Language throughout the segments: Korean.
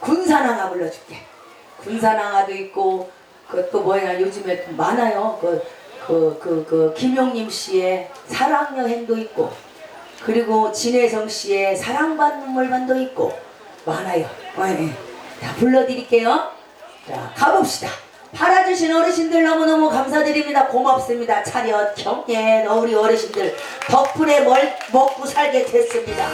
군사낭아 불러줄게. 군사낭아도 있고 그또 뭐야 요즘에 또 많아요. 그 그 그 그 김용림 씨의 사랑 여행도 있고 그리고 진혜성 씨의 사랑받는 물반도 있고 많아요. 어, 예. 자 불러드릴게요. 자 가봅시다. 팔아주신 어르신들 너무너무 감사드립니다. 고맙습니다. 차렷 경례 우리 어르신들 덕분에 멀, 먹고 살게 됐습니다.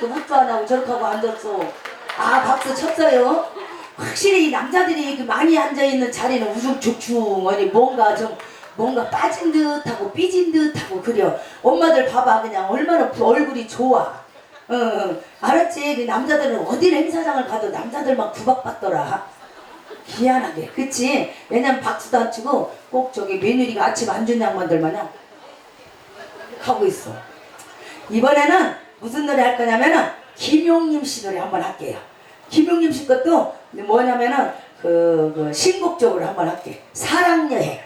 이렇게 웃도 안 하고 저렇게 하고 앉았어 아 박수 쳤어요? 확실히 이 남자들이 이렇게 많이 앉아있는 자리는 우중충충하니 뭔가 좀 뭔가 빠진 듯하고 삐진 듯하고 그려. 엄마들 봐봐 그냥 얼마나 부- 얼굴이 좋아. 응, 응. 알았지? 그 남자들은 어디 행사장을 가도 남자들만 구박받더라. 희한하게. 그치? 왜냐면 박수도 안 치고 꼭 저기 며느리가 아침 안 준 양반들 마냥 하고 있어. 이번에는 무슨 노래 할 거냐면은 김용림 씨 노래 한번 할게요. 김용림 씨 것도 뭐냐면은 그, 그 신곡적으로 한번 할게. 사랑 여행.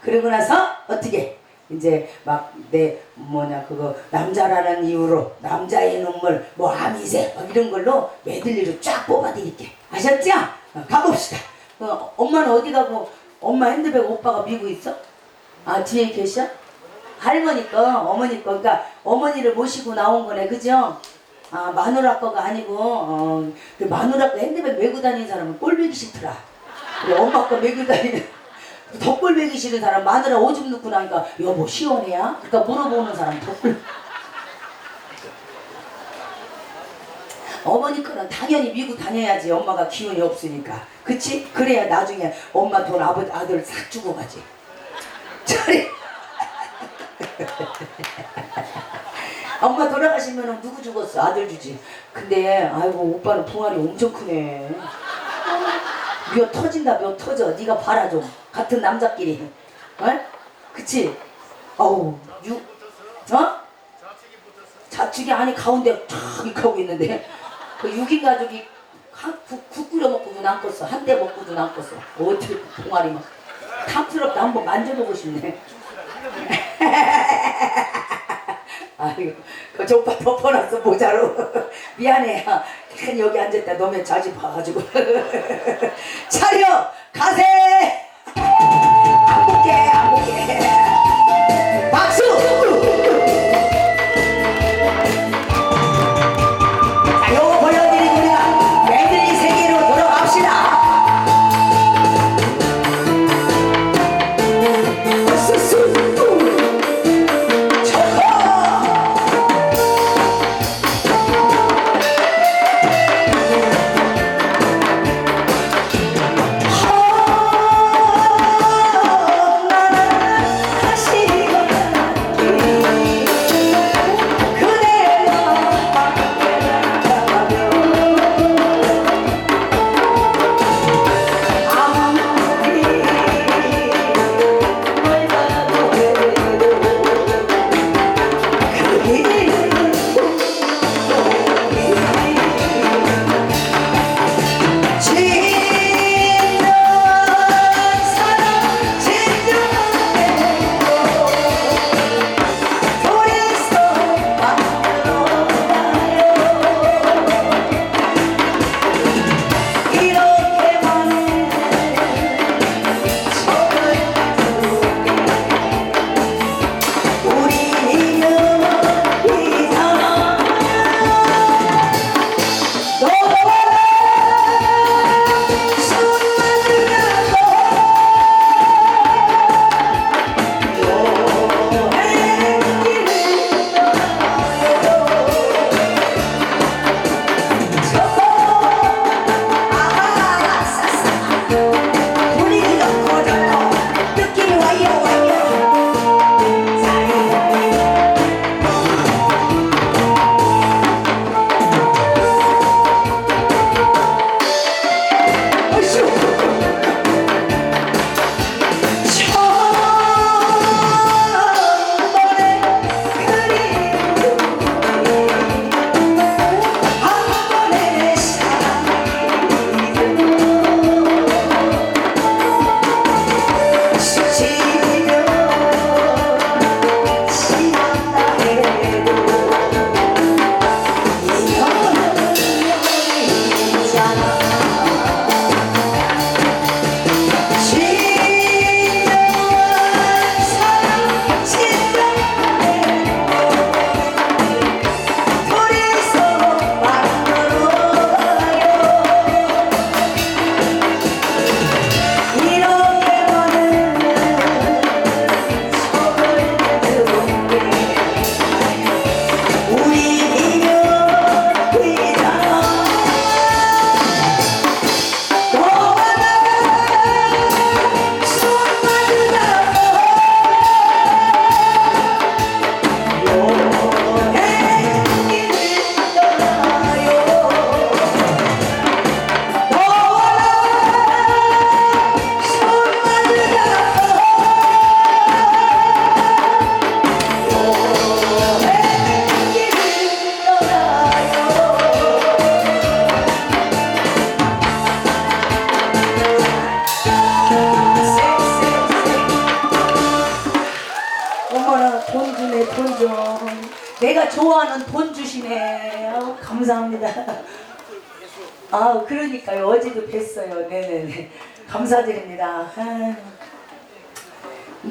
그러고 나서 어떻게? 이제 막 내 뭐냐 그거 남자라는 이유로 남자의 눈물 뭐 아미새 막 이런 걸로 메들리로 쫙 뽑아드릴게. 아셨죠? 어, 가봅시다. 어, 엄마는 어디 가고 엄마 핸드백 오빠가 미고 있어? 아 뒤에 계셔? 할머니 거 어머니 거. 그러니까 어머니를 모시고 나온 거네. 그죠? 아 마누라 거가 아니고 어, 그 마누라 거 핸드백 메고 다니는 사람은 꼴보기 싫더라. 그래 엄마 거 메고 다니는 덕골 메기 싫은 사람 마누라 오줌 넣고 나니까 여보 시원해야? 그러니까 물어보는 사람 덕골. 어머니 거는 당연히 미국 다녀야지. 엄마가 기운이 없으니까. 그치? 그래야 나중에 엄마 돈 아버 아들 싹 주고 가지 저리 엄마 돌아가시면 누구 죽었어? 아들 주지. 근데 아이고 오빠는 붕알이 엄청 크네. 몇 터진다 몇 터져. 네가 봐라 좀. 같은 남자끼리. 어? 그치? 어우 유 어? 자축이 아니 가운데 촥 하고 있는데. 그 6인 가족이 한, 국, 국 끓여 먹고도 남겠어. 한 대 먹고도 남겠어. 어떻게 동아리 막 탐스럽다. 한번 만져보고 싶네 아이고 그 오빠 덮어놨어 모자로. 미안해. 괜히 여기 앉았다 너네 자주 봐가지고. 차려! 가세! 안 볼게 안 볼게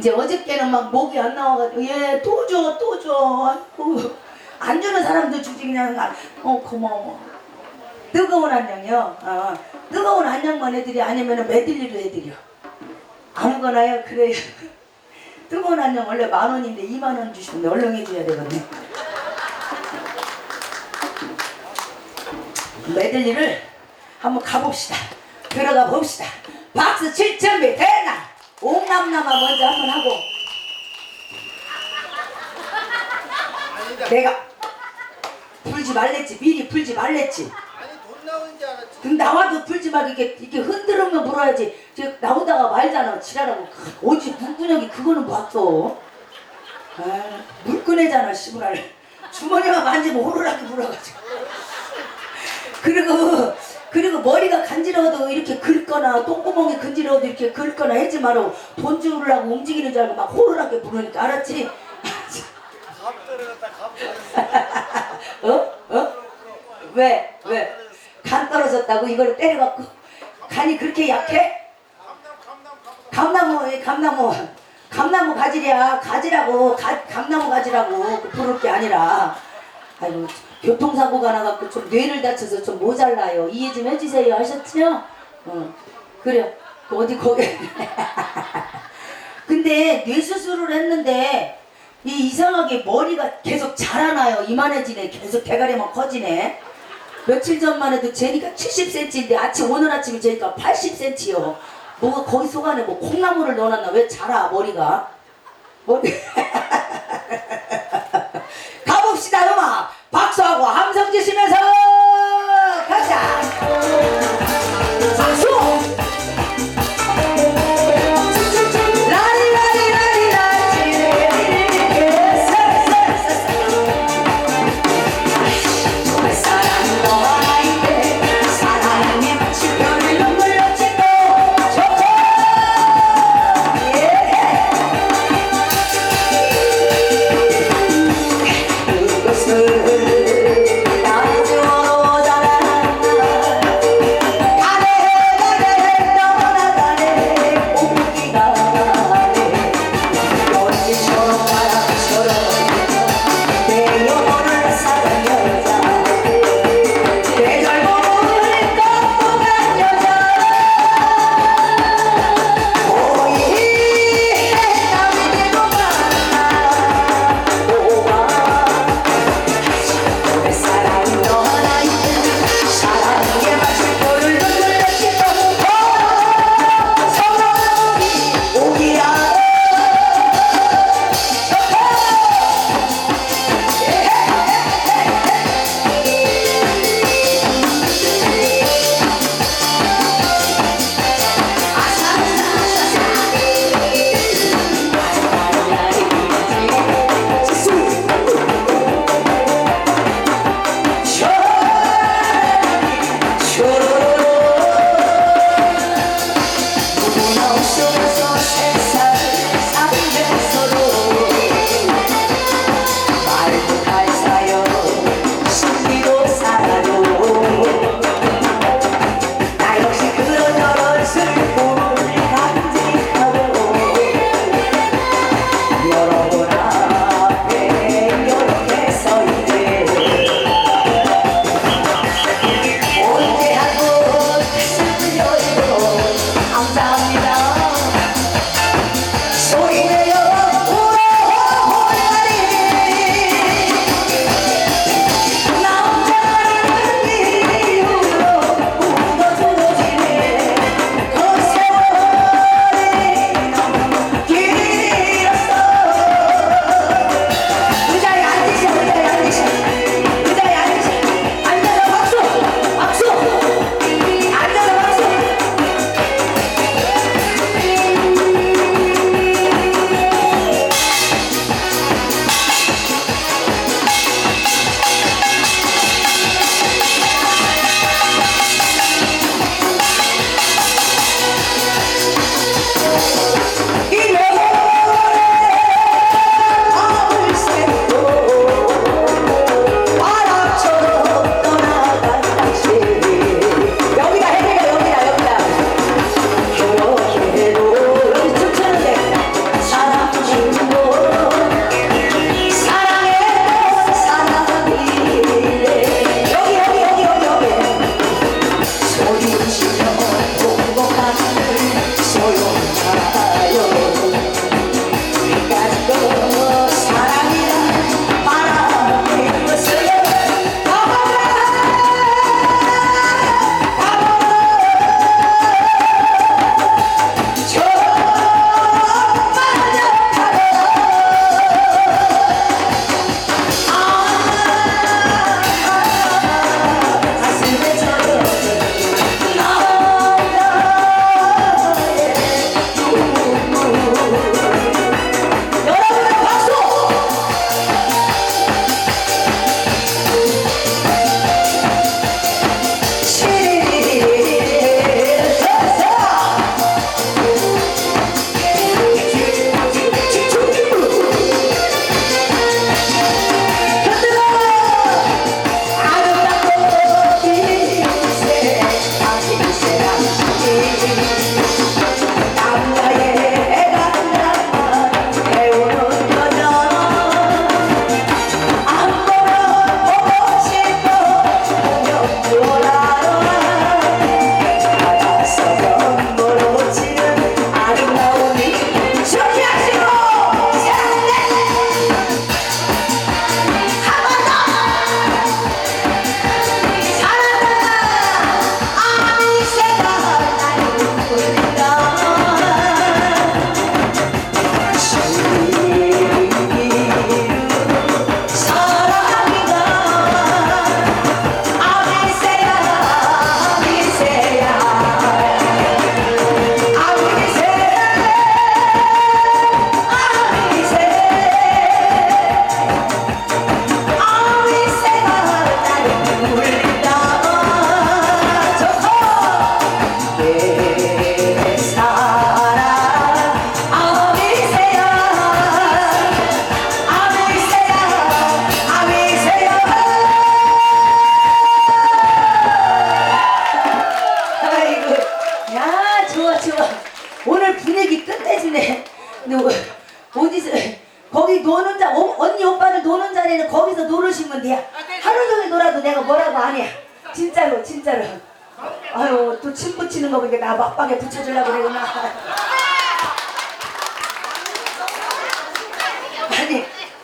이제 어저께는 막 목이 안 나와가지고 예, 또 줘, 또 줘. 아이고. 안 주는 사람도 주지 그냥 아, 어 고마워. 뜨거운 안녕이요. 어, 뜨거운 안녕만 해드려 아니면 메들리로 해드려. 아무거나요. 그래요. 뜨거운 안녕 원래 만 원인데 2만 원 주시면 얼른 해줘야 되거든요. 메들리를 한번 가봅시다. 들어가 봅시다. 박수 칠 준비 됐나? 옹남남아 먼저 한번 하고. 내가 불지 말랬지. 미리 불지 말랬지. 아니 돈 나오는 줄 알았지. 등 나와도 불지 말고 이렇게 이렇게 흔들으면 불어야지. 저 나오다가 말잖아. 지랄하고. 어지 물구녕이 그거는 봤어. 아 물꺼내잖아 시부랄 주머니만 만지면 호루라기 불어가지고. 그리고 그리고 머리가 간지러워도 이렇게 긁거나 똥구멍이 간지러워도 이렇게 긁거나 하지 말고 돈 주려고 움직이는 줄 알고 막 호루라기 부르니까 알았지? 어? 어? 왜? 왜? 간 떨어졌다고 이걸 때려갖고 간이 그렇게 약해? 감나무 예, 감나무 감나무 가지랴 가지라고 가, 감나무 가지라고 그 부를 게 아니라 아이고 교통사고가 나갖고 좀 뇌를 다쳐서 좀 모자라요. 이해 좀 해주세요. 하셨죠? 어 그래. 그 어디 거기. 근데 뇌 수술을 했는데 이 이상하게 머리가 계속 자라나요. 이만해지네. 계속 대가리만 커지네. 며칠 전만 해도 제니까 70cm인데 아침 오늘 아침에 제니까 80cm요. 뭐가 거기 속 안에 뭐 콩나물을 넣어놨나? 왜 자라 머리가? 머리. 가 봅시다 음악. 박수하고 함성 주시면서 가자. 박수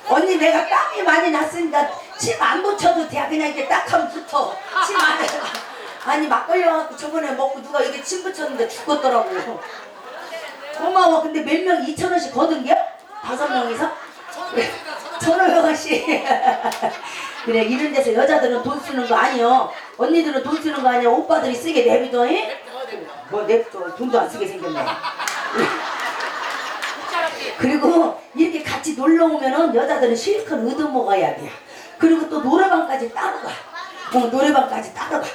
언니 내가 땀이 많이 났으니까 침 안 붙여도 돼. 그냥 이렇게 딱 하면 붙어. 침 안 해. 아니 막 걸려갖고 저번에 먹고 누가 이게 침 붙였는데 죽었더라고. 고마워. 근데 몇 명 2천 원씩 거둔겨? 다섯 명이서? 천오백 원씩. 그래 이런 데서 여자들은 돈 쓰는 거 아니여 언니들은 돈 쓰는 거 아니야. 오빠들이 쓰게 내비둬 잉? 뭐 냅둬. 돈도 안 쓰게 생겼네. 그리고 같이 놀러 오면은 여자들은 실컷 얻어 먹어야 돼. 그리고 또 노래방까지 따라가. 어, 노래방까지 따라가.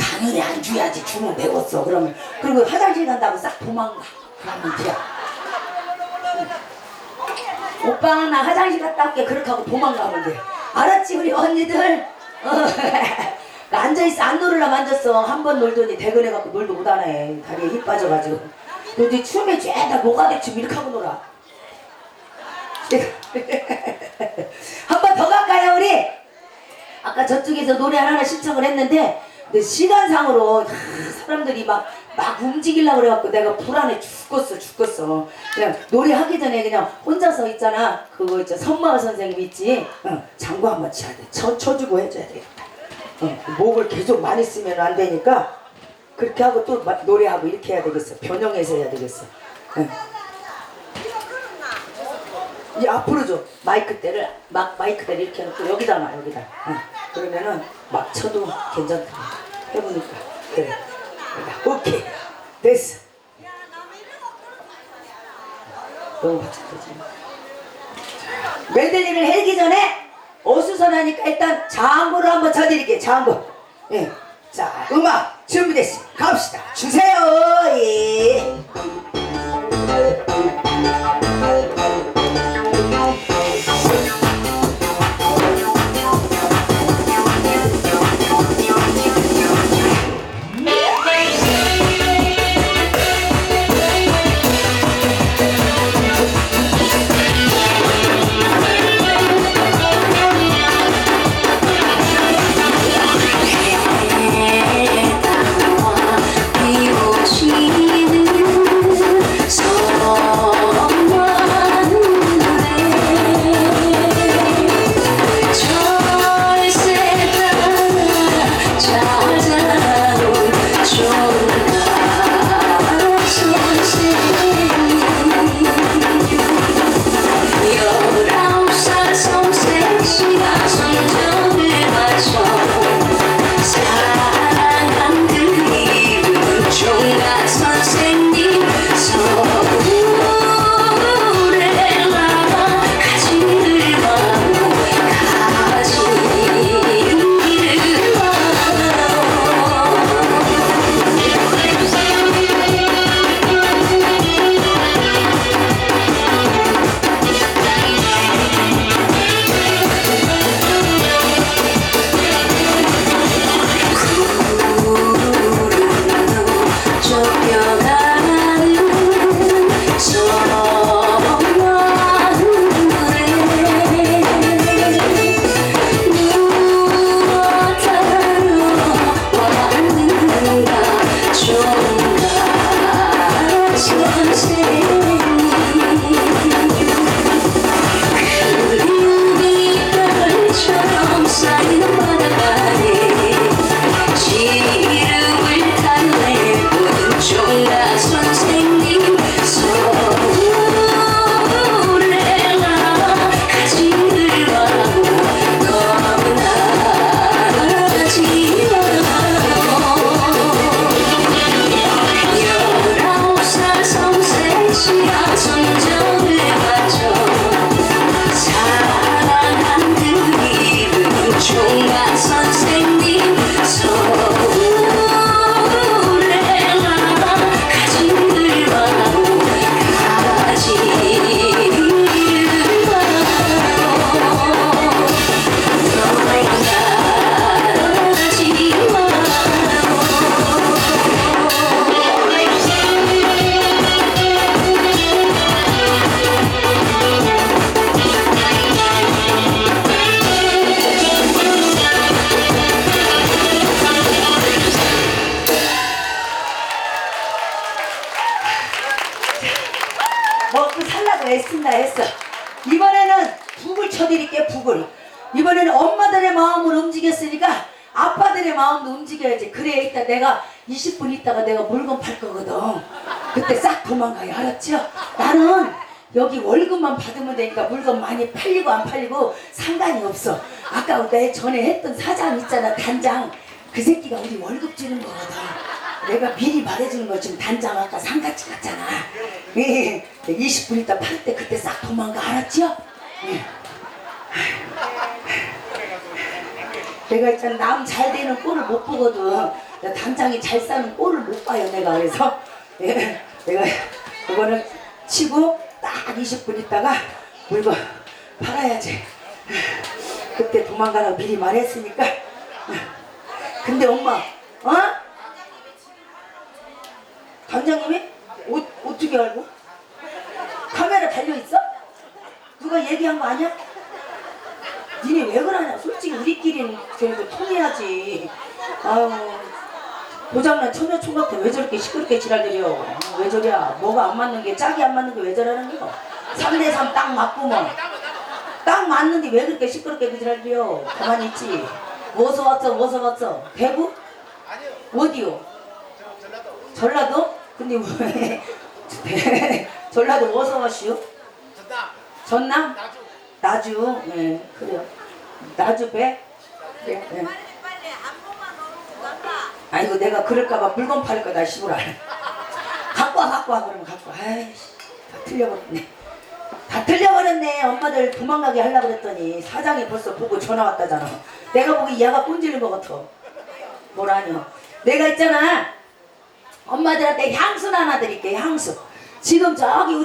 당연히 안 줘야지. 주면 배웠어. 그러면 그리고 화장실 간다고 싹 도망가. 그러면 돼. 응. 오빠 나 화장실 갔다 올게. 그렇게 하고 도망가면 돼. 알았지 우리 언니들. 어. 앉아있어 안 놀으려 만졌어 한 번 놀더니 대근해갖고 놀도 못하네 다리에 힘 빠져가지고 근데 춤에 죄다 노가대춤 이렇게 하고 놀아 한 번 더 갈까요 우리? 아까 저쪽에서 노래 하나 신청을 했는데 근데 시간상으로 하, 사람들이 막, 막 움직이려고 그래갖고 내가 불안해 죽겠어 죽겠어. 그냥 노래하기 전에 그냥 혼자서 있잖아. 그거 있죠. 선마을 선생님 있지? 응, 장구 한번 쳐야 돼. 쳐, 쳐주고 해줘야 되겠다. 응, 목을 계속 많이 쓰면 안 되니까 그렇게 하고 또 마- 노래하고 이렇게 해야 되겠어. 변형해서 해야 되겠어. 응. 이제 앞으로 줘 마이크 대를 막 마이크 대를 이렇게 해놓고 여기다 놔 여기다. 응. 그러면은 막 쳐도 괜찮다. 해보니까. 그래. 여기다. 오케이. 됐어. 너무 박수되지 멜들리를 해기 전에 어수선하니까 일단 장구를 한번 쳐드릴게요. 장구. 예. 자 음악 준비됐어. 갑시다. 주세요. 예. 여기 월급만 받으면 되니까 물건 많이 팔리고 안 팔리고 상관이 없어. 아까 내 전에 했던 사장 있잖아. 단장. 그 새끼가 우리 월급 주는 거거든. 내가 미리 말해주는 거 지금 단장 아까 상같이 갔잖아. 예, 20분 있다 팔 때 그때 싹 도망가 알았죠? 예. 내가 있잖아 남잘 되는 꼴을 못 보거든. 나 단장이 잘 사는 꼴을 못 봐요 내가 그래서 예, 내가 이거는 치고 딱 20분 있다가 물건 팔아야지. 그때 도망가라고 미리 말했으니까. 근데 엄마, 어? 단장님이? 어, 어떻게 알고? 카메라 달려있어? 누가 얘기한 거 아니야? 니네 왜 그러냐? 솔직히 우리끼리는 그래도 통해야지. 아유, 고장난 처녀 총각 때왜 저렇게 시끄럽게 지랄들여? 어, 왜 저랴? 뭐가 안 맞는 게 짝이 안 맞는 게 왜 저러는 거? 3대3 딱 뭐. 딱 맞는데 왜 그렇게 시끄럽게 지랄들여? 가만히 있지. 어디서 왔어? 어디서 왔어? 대구? 어디요? 저 전라도? 근데 왜 전라도 어디서 왔시오? 전남 전남? 나주 나주? 예, 그래요. 나주 배? 그래, 예. 빨리 빨리 한 번만 오르고 간다. 아이고 내가 그럴까봐 물건 팔 거다 시부라. 갖고 와 갖고 와 그러면 갖고 와. 아이씨 다 틀려버렸네. 다 틀려버렸네. 엄마들 도망가게 하려고 그랬더니 사장이 벌써 보고 전화 왔다잖아. 내가 보기 얘가 꼰질린 것 같아. 뭐라뇨. 내가 있잖아. 엄마들한테 향수 하나 드릴게 향수. 지금 저기 우리